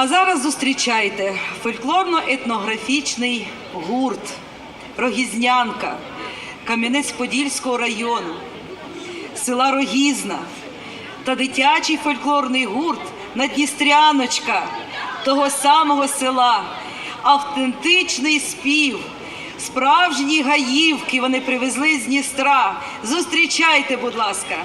А зараз зустрічайте фольклорно-етнографічний гурт Рогізнянка Кам'янець-Подільського району, села Рогізна та дитячий фольклорний гурт Надністряночка того самого села. Автентичний спів. Справжні гаївки вони привезли з Дністра. Зустрічайте, будь ласка.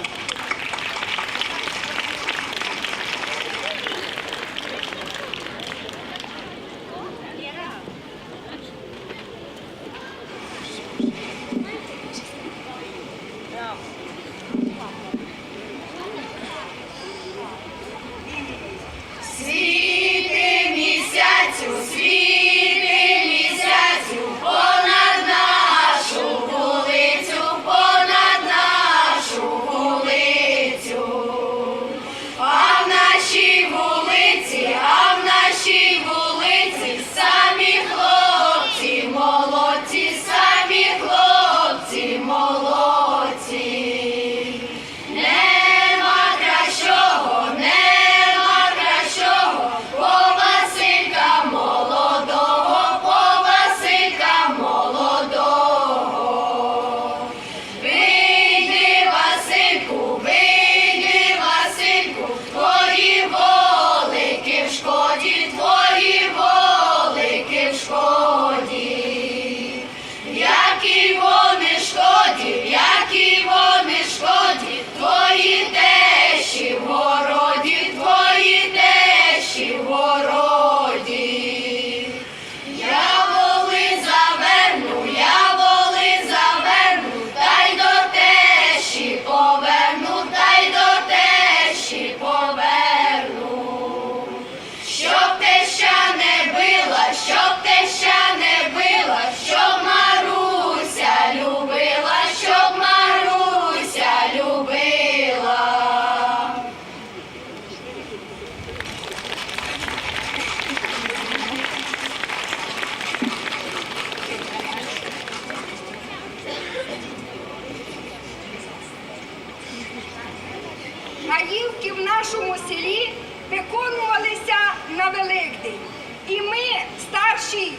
Гаївки в нашому селі виконувалися на Великдень. І ми, старші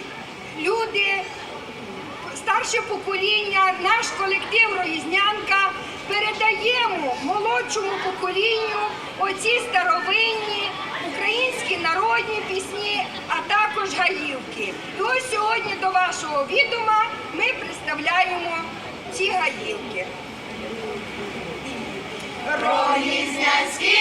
люди, старше покоління, наш колектив Роїзнянка передаємо молодшому поколінню оці старовинні українські народні пісні, а також гаївки. І ось сьогодні до вашого відома ми представляємо ці гаївки. Рогізнянські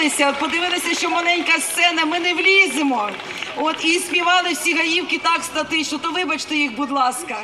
розгубилися, подивилися, що маленька сцена, ми не вліземо. От і співали всі гаївки так статично, то вибачте їх, будь ласка.